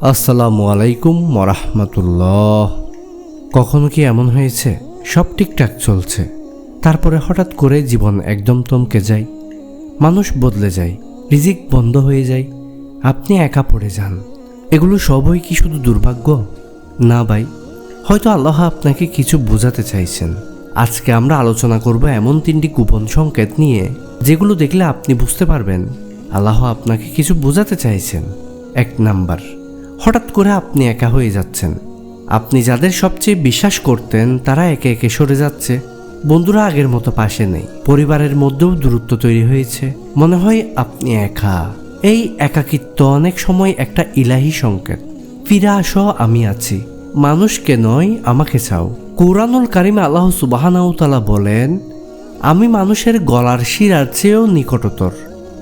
আসসালামু আলাইকুম মরাহমাতুল্লাহ কখনো কি এমন হয়েছে? সব ঠিকঠাক চলছে। তারপরে হঠাৎ করে জীবন একদম থমকে যায়। মানুষ বদলে যায়। রিজিক বন্ধ হয়ে যায়। আপনি একা পড়ে যান। এগুলো সবই কি শুধু দুর্ভাগ্য? না ভাই। হয়তো আল্লাহ আপনাকে কিছু বোঝাতে চাইছেন। আজকে আমরা আলোচনা করব এমন তিনটি গোপন সংকেত নিয়ে, যেগুলো দেখলে আপনি বুঝতে পারবেন। আল্লাহ আপনাকে কিছু বোঝাতে চাইছেন। এক নাম্বার, হঠাৎ করে আপনি একা হয়ে যাচ্ছেন। আপনি যাদের সবচেয়ে বিশ্বাস করতেন, তারা একে একে সরে যাচ্ছে। বন্ধুরা আগের মতো পাশে নেই। পরিবারের মধ্যেও দূরত্ব তৈরি হয়েছে। মনে হয় আপনি একা। এই একাকিত্ব অনেক সময় একটা ইলাহি সংকেত। ফিরে আসো, আমি আছি। মানুষকে নয়, আমাকে চাও। কোরআনুল কারিমে আল্লাহ সুবাহানাউতালা বলেন, আমি মানুষের গলার শিরার চেয়েও নিকটতর।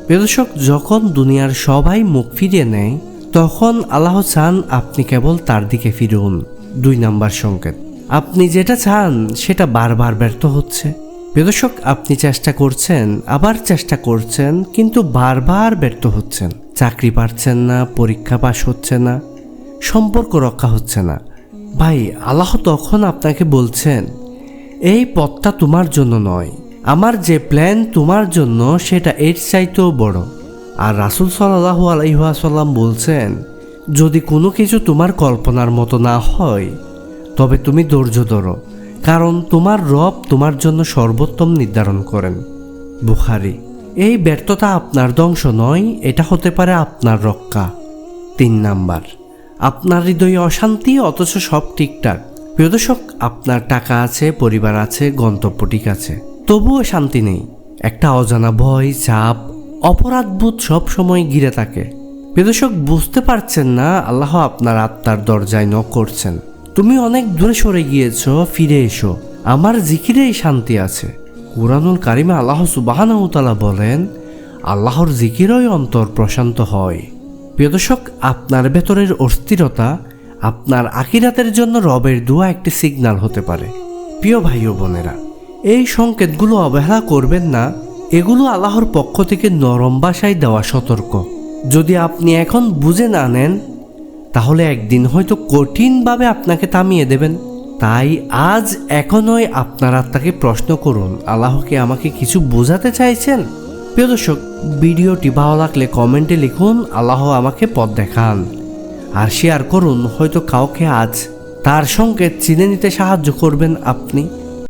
প্রিয়দর্শক যখন দুনিয়ার সবাই মুখ ফিরিয়ে নেয়, তখন আল্লাহ চান আপনি কেবল তার দিকে ফিরুন। দুই নাম্বার সংকেত। আপনি যেটা চান, সেটা বারবার ব্যর্থ হচ্ছে। প্রিয়দর্শক আপনি চেষ্টা করছেন, আবার চেষ্টা করছেন, কিন্তু বারবার ব্যর্থ হচ্ছেন। চাকরি পাচ্ছেন না, পরীক্ষা পাশ হচ্ছে না, সম্পর্ক রক্ষা হচ্ছে না। ভাই, আল্লাহ তখন আপনাকে বলছেন, এই পথটা তোমার জন্য নয় আমার যে প্ল্যান তোমার জন্য, সেটা এর চাইতেও বড়। আর রাসুল সাল্লাহ আলাইহাসাল্লাম বলছেন, যদি কোনো কিছু তোমার কল্পনার মতো না হয়, তবে তুমি ধৈর্য ধরো, কারণ তোমার রব তোমার জন্য সর্বোত্তম নির্ধারণ করেন। বুখারি, এই ব্যর্থতা আপনার ধ্বংস নয়, এটা হতে পারে আপনার রক্ষা। তিন নাম্বার, আপনার হৃদয়ে অশান্তি, অথচ সব ঠিকঠাক। প্রিয় দর্শক, আপনার টাকা আছে, পরিবার আছে, গন্তব্য ঠিক আছে। তবুও শান্তি নেই। একটা অজানা ভয়, চাপ, অপরাধবোধ সব সময় ঘিরে থাকে। দর্শক বুঝতে পারছেন না, আল্লাহ আপনার আত্মার দরজায় ন করছেন। তুমি অনেক দূরে সরে গিয়েছ, ফিরে এসো। আমার জিকিরেই শান্তি আছে। কুরআনুল কারিমে আল্লাহ সুবাহানাউতালা বলেন, আল্লাহর জিকিরই অন্তর প্রশান্ত হয়। প্রিয় দর্শক আপনার ভেতরের অস্থিরতা, আপনার আকিরাতের জন্য রবের দোয়া একটি সিগন্যাল হতে পারে। প্রিয় ভাই ও বোনেরা এই সংকেতগুলো অবহেলা করবেন না, এগুলো আল্লাহর পক্ষ থেকে নরম ভাষায় দেওয়া সতর্ক। যদি আপনি এখন বুঝে না নেন, তাহলে একদিন হয়তো কঠিনভাবে আপনাকে থামিয়ে দেবেন। তাই আজ এখনই আপনার আত্মাকে প্রশ্ন করুন আল্লাহকে আমাকে কিছু বোঝাতে চাইছেন? প্রিয় দর্শক, ভিডিওটি ভালো লাগলে কমেন্টে লিখুন, আল্লাহ আমাকে পথ দেখান। আর শেয়ার করুন, হয়তো কাউকে আজ তার সংকেত চিনে নিতে সাহায্য করবেন আপনি।